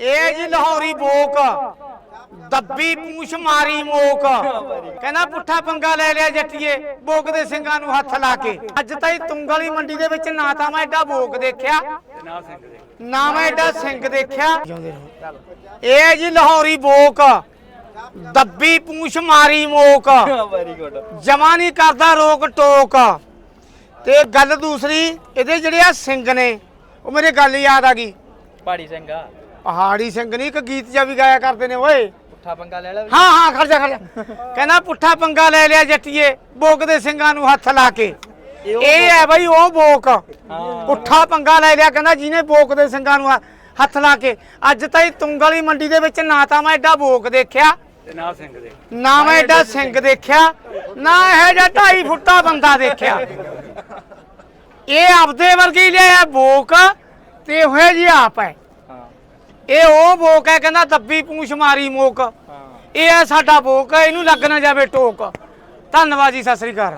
ਇਹ ਜੀ ਲਾਹੌਰੀ ਬੋਕ, ਦੱਬੀ ਪੂਛ ਮਾਰੀ ਮੋਕ। ਕਹਿੰਦਾ ਪੁੱਠਾ ਪੰਗਾ ਲੈ ਲਿਆ ਜੱਟੀਏ, ਬੋਕ ਦੇ ਸਿੰਘਾਂ ਨੂੰ ਹੱਥ ਲਾ ਕੇ। ਅੱਜ ਤਾਈ ਤੁੰਗ ਮੰਡੀ ਦੇ ਵਿੱਚ ਨਾ ਤਾਂ ਮੈਂ ਐਡਾ ਬੋਕ ਦੇਖਿਆ, ਨਾ ਮੈਂ ਐਡਾ ਸਿੰਘ ਦੇਖਿਆ। ਇਹ ਜੀ ਲਾਹੌਰੀ ਬੋਕ, ਦੱਬੀ ਪੂਛ ਮਾਰੀ ਮੋਕ। ਜਮਾ ਨਹੀਂ ਕਰਦਾ ਰੋਕ ਟੋਕ। ਤੇ ਗੱਲ ਦੂਸਰੀ, ਇਹਦੇ ਜਿਹੜੇ ਆ ਸਿੰਘ ਨੇ, ਉਹ ਮੇਰੇ ਗੱਲ ਯਾਦ ਆ ਗਈ। ਪਹਾੜੀ ਸਿੰਘਾ ਪਹਾੜੀ ਸਿੰਘ ਨਹੀਂ ਇੱਕ ਗੀਤ ਜਿਹਾ ਵੀ ਗਾਇਆ ਕਰਦੇ ਨੇ ਓਏ। ਪੁੱਠਾ ਪੰਗਾ ਲੈ ਲੈ ਹਾਂ ਹਾਂ ਖੜ ਜਾ ਖੜ ਜਾ। ਕਹਿੰਦਾ ਪੁੱਠਾ ਪੰਗਾ ਲੈ ਲਿਆ ਜੱਟੀਏ ਬੋਕ ਦੇ ਸਿੰਘਾਂ ਨੂੰ ਹੱਥ ਲਾ ਕੇ। ਇਹ ਹੈ ਬਈ ਉਹ ਬੋਕ। ਪੁੱਠਾ ਪੰਗਾ ਲੈ ਲਿਆ ਕਹਿੰਦਾ ਜਿਹਨੇ ਬੋਕ ਦੇ ਸਿੰਘਾਂ ਨੂੰ ਹ- ਹੱਥ ਲਾ ਕੇ। ਅੱਜ ਤਾਈ ਤੁੰਗ ਵਾਲੀ ਮੰਡੀ ਦੇ ਵਿੱਚ ਨਾ ਤਾਂ ਮੈਂ ਐਡਾ ਬੋਕ ਦੇਖਿਆ। ਤੇ ਨਾ ਸਿੰਘ ਦੇ। ਨਾ ਮੈਂ ਐਡਾ ਸਿੰਘ ਦੇਖਿਆ ਨਾ ਇਹ ਜਿਹਾ ਢਾਈ ਫੁੱਟਾ ਬੰਦਾ ਦੇਖਿਆ। ਇਹ ਆਪਦੇ ਵਰਗੀ ਲਿਆ ਬੋਕ ਤੇ ਹੋਏ ਜੀ ਆਪ ਹਾਂ। ਇਹ ਉਹ ਬੋਕ ਹੈ ਕਹਿੰਦਾ ਦੱਬੀ ਪੂਛ ਮਾਰੀ ਮੋਕ। ਹਾਂ। ਇਹ ਹੈ ਸਾਡਾ ਬੋਕ ਇਹਨੂੰ ਲੱਗ ਨਾ ਜਾਵੇ ਟੋਕ। ਧੰਨਵਾਦ ਜੀ ਸਤਿ ਸ੍ਰੀ ਅਕਾਲ।